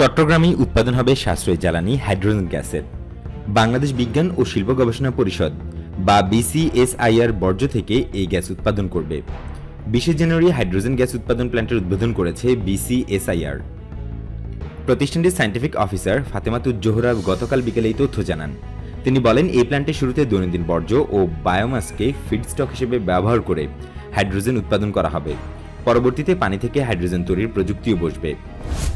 চট্টগ্রামেই উৎপাদন হবে সাশ্রয়ী জ্বালানি হাইড্রোজেন গ্যাসের। বাংলাদেশ বিজ্ঞান ও শিল্প গবেষণা পরিষদ, বা বিসিএসআইআর বর্জ্য থেকে এই গ্যাস উৎপাদন করবে। বিশে জানুয়ারি হাইড্রোজেন গ্যাস উৎপাদন প্ল্যান্টের উদ্বোধন করেছে বিসিএসআইআর। প্রতিষ্ঠানটির সায়েন্টিফিক অফিসার ফাতেমাতুজ জোহরা গতকাল বিকেলে এই তথ্য জানান। তিনি বলেন, এই প্ল্যান্টের শুরুতে দৈনন্দিন বর্জ্য ও বায়োমাসকে ফিডস্টক হিসেবে ব্যবহার করে হাইড্রোজেন উৎপাদন করা হবে। পরবর্তীতে পানি থেকে হাইড্রোজেন তৈরির প্রযুক্তিও বসবে।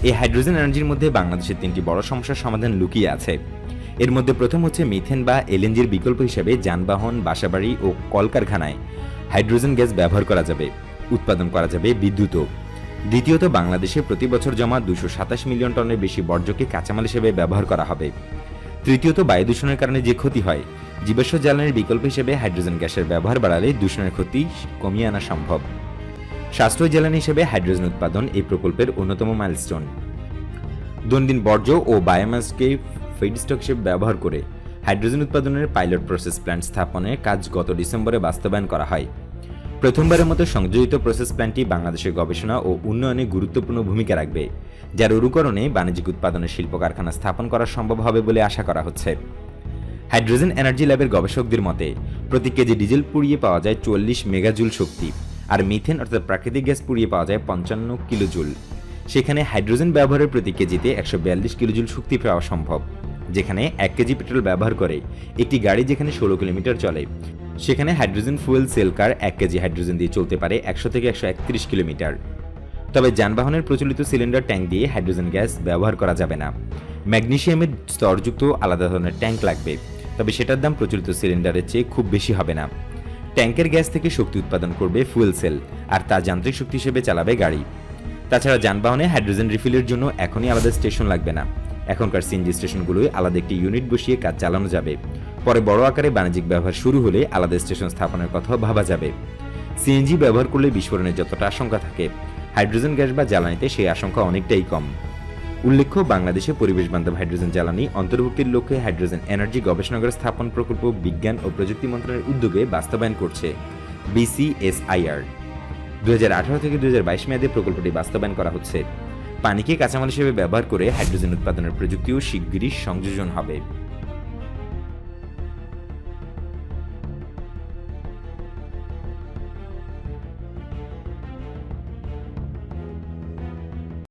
এই হাইড্রোজেন এনার্জির মধ্যে বাংলাদেশের তিনটি বড় সমস্যার সমাধান লুকিয়ে আছে। এর মধ্যে প্রথম হচ্ছে মিথেন বা এলএনজির বিকল্প হিসেবে যানবাহন, বাসাবাড়ি ও কলকারখানায় হাইড্রোজেন গ্যাস ব্যবহার করা যাবে, উৎপাদন করা যাবে বিদ্যুৎও। দ্বিতীয়ত, বাংলাদেশে প্রতি বছর জমা দুশো সাতাশ মিলিয়ন টনের বেশি বর্জ্যকে কাঁচামাল হিসেবে ব্যবহার করা হবে। তৃতীয়ত, বায়ু দূষণের কারণে যে ক্ষতি হয়, জীবাশ্ম জ্বালানির বিকল্প হিসেবে হাইড্রোজেন গ্যাসের ব্যবহার বাড়ালে দূষণের ক্ষতি কমিয়ে আনা সম্ভব। সাশ্রয় জ্বালানি হিসেবে হাইড্রোজেন উৎপাদন এই প্রকল্পের অন্যতম মাইলস্টোন। দৈনন্দিন বর্জ্য ও বায়োমাসকে ফিডস্টক হিসেবে ব্যবহার করে হাইড্রোজেন উৎপাদনের পাইলট প্রসেস প্ল্যান্ট স্থাপনের কাজ গত ডিসেম্বরে বাস্তবায়ন করা হয়। প্রথমবারের মতো সংযোজিত প্রসেস প্ল্যান্টটি বাংলাদেশের গবেষণা ও উন্নয়নে গুরুত্বপূর্ণ ভূমিকা রাখবে, যার অনুকরণে বাণিজ্যিক উৎপাদনের শিল্প কারখানা স্থাপন করা সম্ভব হবে বলে আশা করা হচ্ছে। হাইড্রোজেন এনার্জি ল্যাবের গবেষকদের মতে, প্রতি কেজি ডিজেল পুড়িয়ে পাওয়া যায় চল্লিশ মেগাজুল শক্তি। আর মিথেন অর্থাৎ প্রাকৃতিক গ্যাস পুড়িয়ে পাওয়া যায় পঞ্চান্ন কিলোজুল। সেখানে হাইড্রোজেন ব্যবহারের প্রতি কেজিতে একশো বিয়াল্লিশ কিলোজুল শক্তি পাওয়া সম্ভব, যেখানে এক কেজি পেট্রোল ব্যবহার করে একটি গাড়ি যেখানে ষোলো কিলোমিটার চলে। সেখানে হাইড্রোজেন ফুয়েল সেল কার এক কেজি হাইড্রোজেন দিয়ে চলতে পারে একশো থেকে একশো একত্রিশ কিলোমিটার। তবে যানবাহনের প্রচলিত সিলিন্ডার ট্যাঙ্ক দিয়ে হাইড্রোজেন গ্যাস ব্যবহার করা যাবে না। ম্যাগনেশিয়ামের স্তরযুক্ত আলাদা ধরনের ট্যাঙ্ক লাগবে, তবে সেটার দাম প্রচলিত সিলিন্ডারের চেয়ে খুব বেশি হবে না। ট্যাঙ্কের গ্যাস থেকে শক্তি উৎপাদন করবে ফুয়েল সেল, আর তা যান্ত্রিক শক্তি হিসেবে চালাবে গাড়ি। তাছাড়া যানবাহনে হাইড্রোজেন রিফিলের জন্য এখনই আলাদা স্টেশন লাগবে না। এখনকার সিএনজি স্টেশনগুলোয় আলাদা একটি ইউনিট বসিয়ে কাজ চালানো যাবে। পরে বড় আকারে বাণিজ্যিক ব্যবহার শুরু হলে আলাদা স্টেশন স্থাপনের কথাও ভাবা যাবে। সিএনজি ব্যবহার করলে বিস্ফোরণের যতটা আশঙ্কা থাকে, হাইড্রোজেন গ্যাস বা জ্বালানিতে সেই আশঙ্কা অনেকটাই কম। উল্লেখ্য, বাংলাদেশে পরিবেশ বান্ধব হাইড্রোজেন জ্বালানি অন্তর্ভুক্তির লক্ষ্যে হাইড্রোজেন এনার্জি গবেষণাগার স্থাপন প্রকল্প বিজ্ঞান ও প্রযুক্তি মন্ত্রণালয়ের উদ্যোগে বাস্তবায়ন করছে বিসিএসআইআর। দু হাজার আঠারো থেকে দু হাজার বাইশ মেয়াদে প্রকল্পটি বাস্তবায়ন করা হচ্ছে। পানিকে কাঁচামাল হিসেবে ব্যবহার করে হাইড্রোজেন উৎপাদনের প্রযুক্তিও শিগগিরই সংযোজন হবে।